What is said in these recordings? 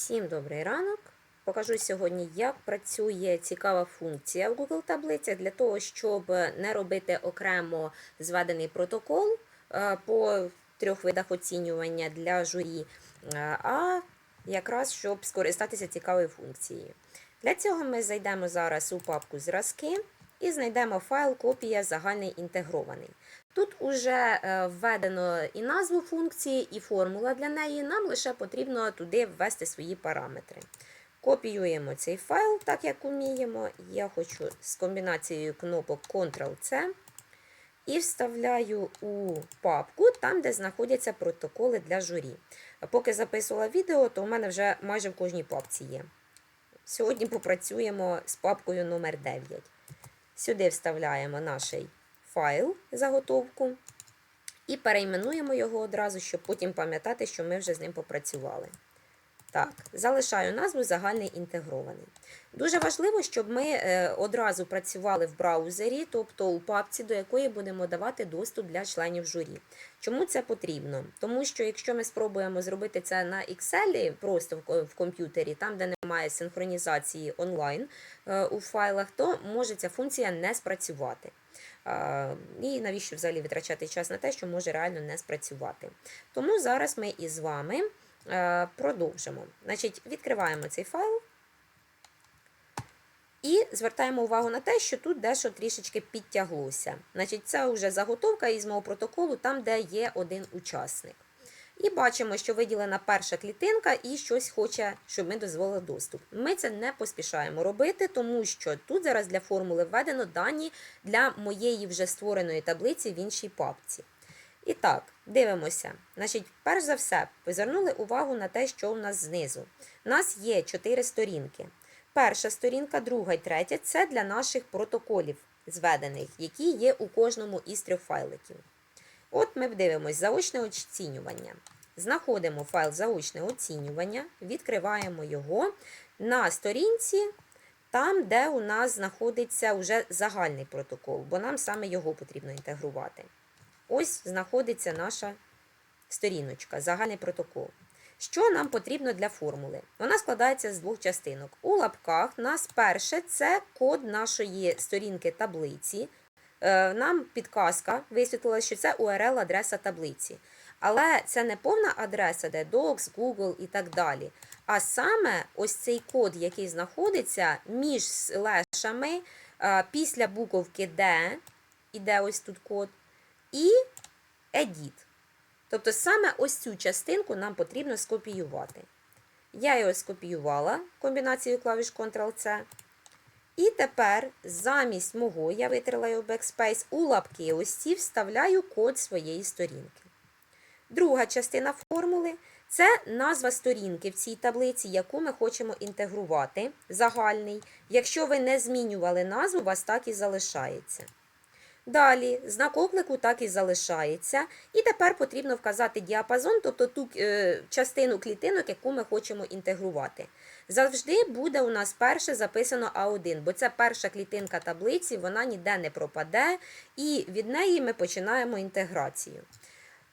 Всім добрий ранок. Покажу сьогодні, як працює цікава функція в Google таблицях для того, щоб не робити окремо зведений протокол е, по трьох видах оцінювання для журі, е, а якраз щоб скористатися цікавою функцією. Для цього ми зайдемо зараз у папку Зразки і знайдемо файл копія загальний інтегрований. Тут уже е, введено і назву функції, і формула для неї. Нам лише потрібно туди ввести свої параметри. Копіюємо цей файл, так як уміємо. Я хочу з комбінацією кнопок Ctrl-C і вставляю у папку, там, де знаходяться протоколи для журі. Поки записувала відео, то у мене вже майже в кожній папці є. Сьогодні попрацюємо з папкою номер 9 Сюди вставляємо наш файл заготовку і перейменуємо його одразу, щоб потім пам'ятати, що ми вже з ним попрацювали. Так, залишаю назву загальний інтегрований. Дуже важливо, щоб ми е, одразу працювали в браузері, тобто у папці, до якої будемо давати доступ для членів журі. Чому це потрібно? Тому що якщо ми спробуємо зробити це на Excel, просто в, комп'ютері, там, де немає синхронізації онлайн е, у файлах, то може ця функція не спрацювати. І навіщо взагалі витрачати час на те, що може реально не спрацювати. Тому зараз ми із вами. Е, продовжимо. Значить, Відкриваємо цей файл і звертаємо увагу на те, що тут дещо трішечки підтяглося. Значить, Це вже заготовка із мого протоколу, там, де є один учасник. І бачимо, що виділена перша клітинка і щось хоче, щоб ми дозволили доступ. Ми це не поспішаємо робити, тому що тут зараз для формули введено дані для моєї вже створеної таблиці в іншій папці. І так, дивимося. Значить, перш за все, ви звернули увагу на те, що у нас знизу. У нас є чотири сторінки. Перша сторінка, друга і третя це для наших протоколів зведених, які є у кожному із трьох файликів. От ми дивимося заочне оцінювання. Знаходимо файл заочне оцінювання, відкриваємо його на сторінці, там, де у нас знаходиться вже загальний протокол, бо нам саме його потрібно інтегрувати. Ось знаходиться наша сторіночка, загальний протокол. Що нам потрібно для формули? Вона складається з двох частинок. У лапках у нас перше це код нашої сторінки таблиці. Е, нам підказка висвітлила, що це URL-адреса таблиці. Але це не повна адреса, де Docs, Google і так далі. А саме ось цей код, який знаходиться між слешами е, після буковки D, іде ось тут код і Edit. Тобто саме ось цю частинку нам потрібно скопіювати. Я його скопіювала комбінацією клавіш Ctrl-C. І тепер замість мого, я витерла його Backspace, у лапки ось вставляю код своєї сторінки. Друга частина формули це назва сторінки в цій таблиці, яку ми хочемо інтегрувати, загальний. Якщо ви не змінювали назву, у вас так і залишається. Далі знак оклику так і залишається. І тепер потрібно вказати діапазон, тобто ту е, частину клітинок, яку ми хочемо інтегрувати. Завжди буде у нас перше записано А1, бо це перша клітинка таблиці, вона ніде не пропаде, і від неї ми починаємо інтеграцію.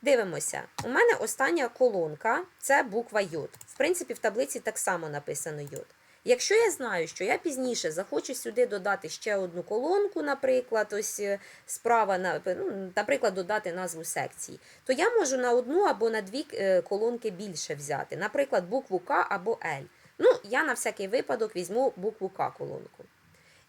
Дивимося, у мене остання колонка це буква Й. В принципі, в таблиці так само написано Й. Якщо я знаю, що я пізніше захочу сюди додати ще одну колонку, наприклад, ось е, справа, ну, наприклад, додати назву секції, то я можу на одну або на дві е, колонки більше взяти, наприклад, букву К або Л. Ну, я на всякий випадок візьму букву К колонку.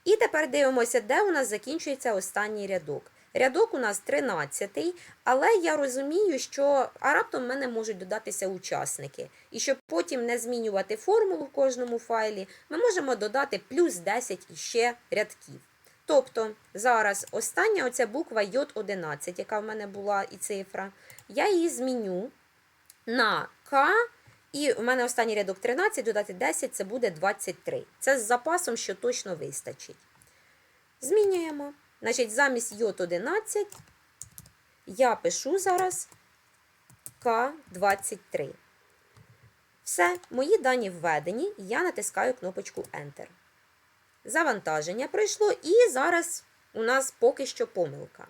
І тепер дивимося, де у нас закінчується останній рядок. Рядок у нас 13, але я розумію, що а раптом в мене можуть додатися учасники. І щоб потім не змінювати формулу в кожному файлі, ми можемо додати плюс 10 іще рядків. Тобто, зараз остання оця буква J11, яка в мене була і цифра, я її зміню на К. І в мене останній рядок 13, додати 10 це буде 23. Це з запасом, що точно вистачить. Змінюємо. Значить, замість йод 11 я пишу зараз К23. Все, мої дані введені, я натискаю кнопочку Enter. Завантаження пройшло, і зараз у нас поки що помилка.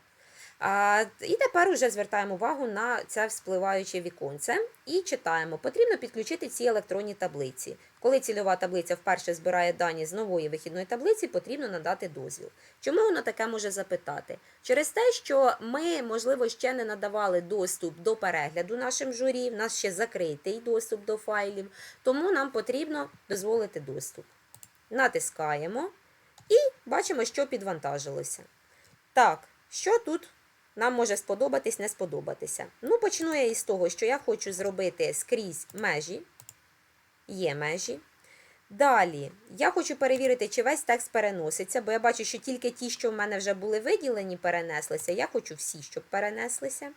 І тепер вже звертаємо увагу на це вспливаюче віконце і читаємо. Потрібно підключити ці електронні таблиці. Коли цільова таблиця вперше збирає дані з нової вихідної таблиці, потрібно надати дозвіл. Чому воно таке може запитати? Через те, що ми, можливо, ще не надавали доступ до перегляду нашим журі, в нас ще закритий доступ до файлів, тому нам потрібно дозволити доступ. Натискаємо і бачимо, що підвантажилося. Так, що тут нам може сподобатись, не сподобатися? Ну, почну я із того, що я хочу зробити скрізь межі. Є межі. Далі, я хочу перевірити, чи весь текст переноситься, бо я бачу, що тільки ті, що в мене вже були виділені, перенеслися. Я хочу всі, щоб перенеслися.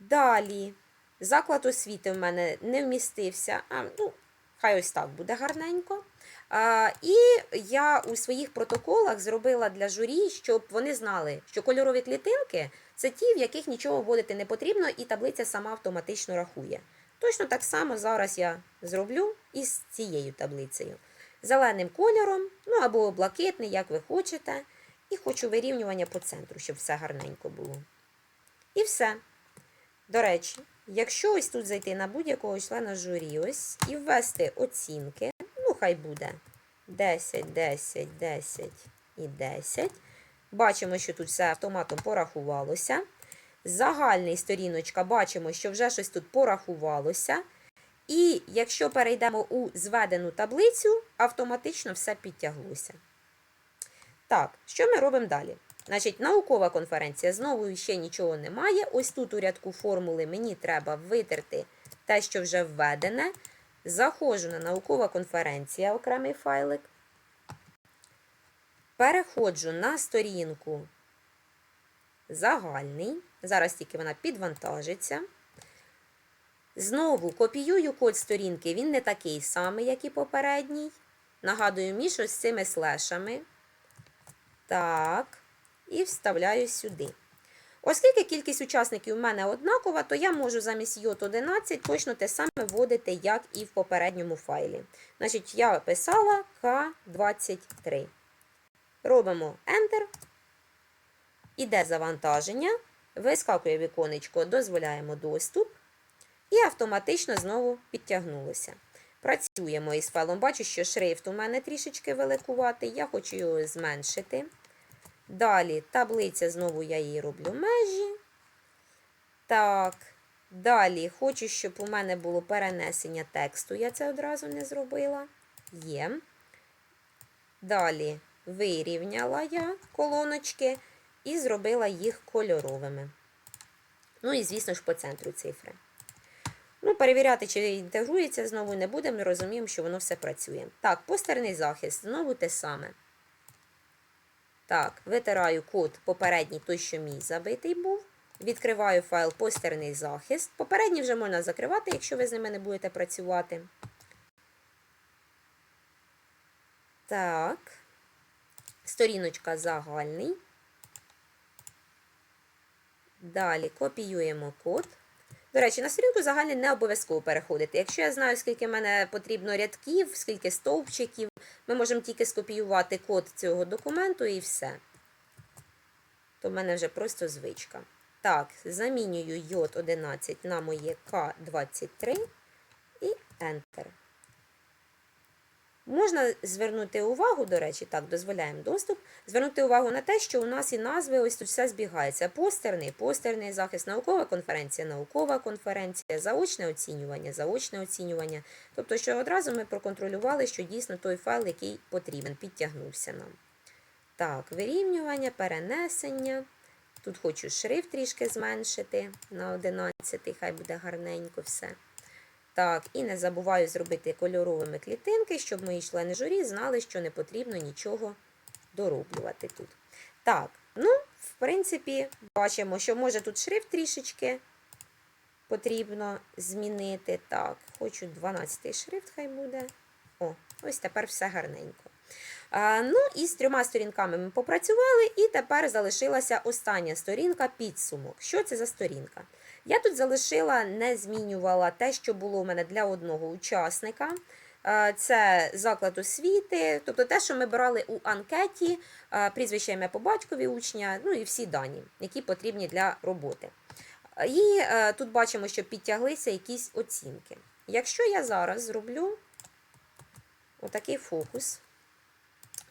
Далі, заклад освіти в мене не вмістився. А, ну, хай ось так буде гарненько. А, і я у своїх протоколах зробила для журі, щоб вони знали, що кольорові клітинки це ті, в яких нічого вводити не потрібно, і таблиця сама автоматично рахує. Точно так само зараз я зроблю із цією таблицею. Зеленим кольором, ну або блакитний, як ви хочете. І хочу вирівнювання по центру, щоб все гарненько було. І все. До речі, якщо ось тут зайти на будь-якого члена журі ось і ввести оцінки, ну хай буде 10, 10, 10 і 10. Бачимо, що тут все автоматом порахувалося. Загальний сторіночка бачимо, що вже щось тут порахувалося. І якщо перейдемо у зведену таблицю, автоматично все підтяглося. Так, що ми робимо далі? Значить, наукова конференція знову ще нічого немає. Ось тут у рядку формули мені треба витерти те, що вже введене. Заходжу на наукова конференція, окремий файлик. Переходжу на сторінку загальний. Зараз тільки вона підвантажиться. Знову копіюю код сторінки, він не такий самий, як і попередній. Нагадую, між ось цими слешами. Так, і вставляю сюди. Оскільки кількість учасників у мене однакова, то я можу замість йод 11 точно те саме вводити, як і в попередньому файлі. Значить, я писала К23. Робимо Enter. Іде завантаження. Вискакує віконечко, дозволяємо доступ. І автоматично знову підтягнулося. Працюємо із файлом. Бачу, що шрифт у мене трішечки великуватий. Я хочу його зменшити. Далі таблиця, знову я її роблю межі. Так. Далі хочу, щоб у мене було перенесення тексту. Я це одразу не зробила. Є. Далі вирівняла я колоночки і зробила їх кольоровими. Ну і, звісно ж, по центру цифри. Ну, перевіряти, чи інтегрується, знову не будемо, розуміємо, що воно все працює. Так, постерний захист, знову те саме. Так, витираю код попередній, той, що мій забитий був. Відкриваю файл постерний захист. Попередній вже можна закривати, якщо ви з ними не будете працювати. Так. Сторіночка загальний. Далі копіюємо код. До речі, на сторінку загальний не обов'язково переходити. Якщо я знаю, скільки мене потрібно рядків, скільки стовпчиків, ми можемо тільки скопіювати код цього документу і все. То в мене вже просто звичка. Так, замінюю йод 11 на моє К23 і Enter. Можна звернути увагу, до речі, так, дозволяємо доступ, звернути увагу на те, що у нас і назви ось тут все збігається. Постерний, постерний захист, наукова конференція, наукова конференція, заочне оцінювання, заочне оцінювання. Тобто, що одразу ми проконтролювали, що дійсно той файл, який потрібен, підтягнувся нам. Так, вирівнювання, перенесення. Тут хочу шрифт трішки зменшити на 11, хай буде гарненько все. Так, і не забуваю зробити кольоровими клітинки, щоб мої члени журі знали, що не потрібно нічого дороблювати тут. Так, ну, в принципі, бачимо, що може тут шрифт трішечки потрібно змінити. Так, хочу 12-й шрифт, хай буде. О, ось тепер все гарненько. А, ну, і з трьома сторінками ми попрацювали, і тепер залишилася остання сторінка підсумок. Що це за сторінка? Я тут залишила, не змінювала те, що було у мене для одного учасника. Е, Це заклад освіти, тобто те, що ми брали у анкеті, е, прізвище ім'я по батькові учня, ну і всі дані, які потрібні для роботи. І е, тут бачимо, що підтяглися якісь оцінки. Якщо я зараз зроблю отакий фокус.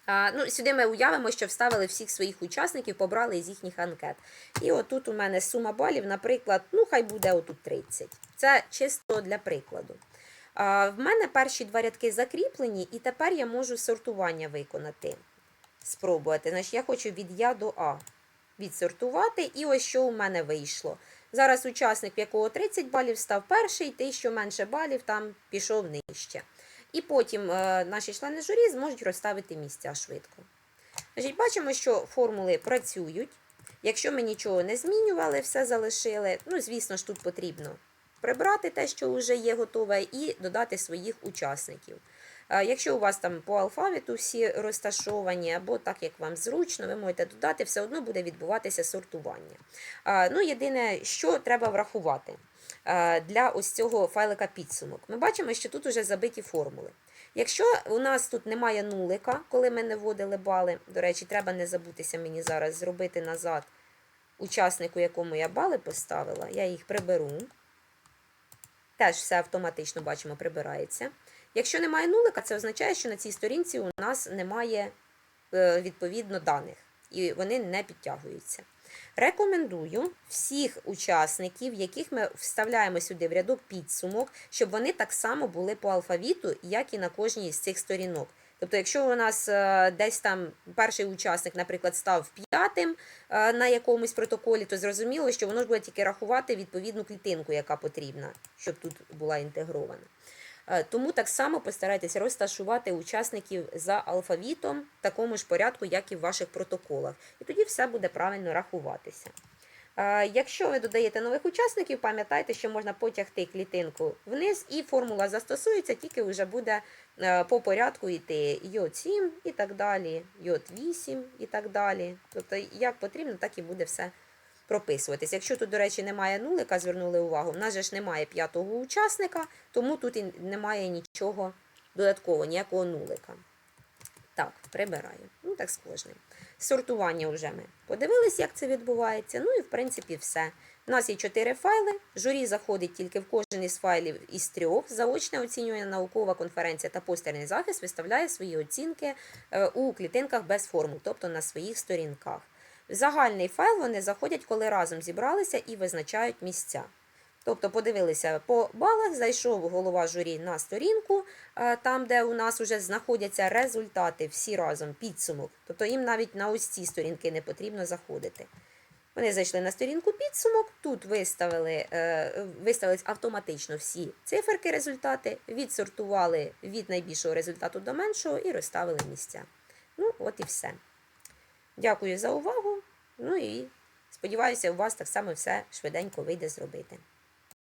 Ну, сюди ми уявимо, що вставили всіх своїх учасників, побрали із їхніх анкет. І отут у мене сума балів, наприклад, ну хай буде отут 30. Це чисто для прикладу. В мене перші два рядки закріплені, і тепер я можу сортування виконати. Спробувати. Значить, я хочу від Я до А відсортувати, і ось що у мене вийшло. Зараз учасник, в якого 30 балів, став перший, той, що менше балів, там пішов нижче. І потім е, наші члени журі зможуть розставити місця швидко. Значить, бачимо, що формули працюють. Якщо ми нічого не змінювали, все залишили. Ну, звісно ж, тут потрібно прибрати те, що вже є готове, і додати своїх учасників. Е, Якщо у вас там по алфавіту всі розташовані, або так як вам зручно, ви можете додати, все одно буде відбуватися сортування. Е, Ну, єдине, що треба врахувати для ось цього файлика підсумок. Ми бачимо, що тут вже забиті формули. Якщо у нас тут немає нулика, коли ми не вводили бали, до речі, треба не забутися мені зараз зробити назад учаснику, якому я бали поставила, я їх приберу. Теж все автоматично бачимо, прибирається. Якщо немає нулика, це означає, що на цій сторінці у нас немає е, відповідно даних, і вони не підтягуються. Рекомендую всіх учасників, яких ми вставляємо сюди в рядок підсумок, щоб вони так само були по алфавіту, як і на кожній з цих сторінок. Тобто, якщо у нас е, десь там перший учасник, наприклад, став п'ятим е, на якомусь протоколі, то зрозуміло, що воно ж буде тільки рахувати відповідну клітинку, яка потрібна, щоб тут була інтегрована. Е, Тому так само постарайтеся розташувати учасників за алфавітом в такому ж порядку, як і в ваших протоколах. І тоді все буде правильно рахуватися. Е, Якщо ви додаєте нових учасників, пам'ятайте, що можна потягти клітинку вниз, і формула застосується, тільки вже буде е, по порядку йти йод 7 і так далі, йод 8 і так далі. Тобто, як потрібно, так і буде все прописуватись. Якщо тут, до речі, немає нулика, звернули увагу, в нас же ж немає п'ятого учасника, тому тут і немає нічого додаткового, ніякого нулика. Так, прибираю. Ну, так з кожним. Сортування вже ми подивились, як це відбувається. Ну і в принципі все. У нас є чотири файли. Журі заходить тільки в кожен із файлів із трьох. Заочне оцінювання, наукова конференція та постерний захист виставляє свої оцінки е, у клітинках без формул, тобто на своїх сторінках. В загальний файл вони заходять, коли разом зібралися і визначають місця. Тобто подивилися по балах, зайшов голова журі на сторінку, е, там, де у нас вже знаходяться результати всі разом, підсумок. Тобто їм навіть на ось ці сторінки не потрібно заходити. Вони зайшли на сторінку підсумок, тут виставили, е, виставились автоматично всі циферки, результати, відсортували від найбільшого результату до меншого і розставили місця. Ну, от і все. Дякую за увагу. Ну і сподіваюся, у вас так само все швиденько вийде зробити.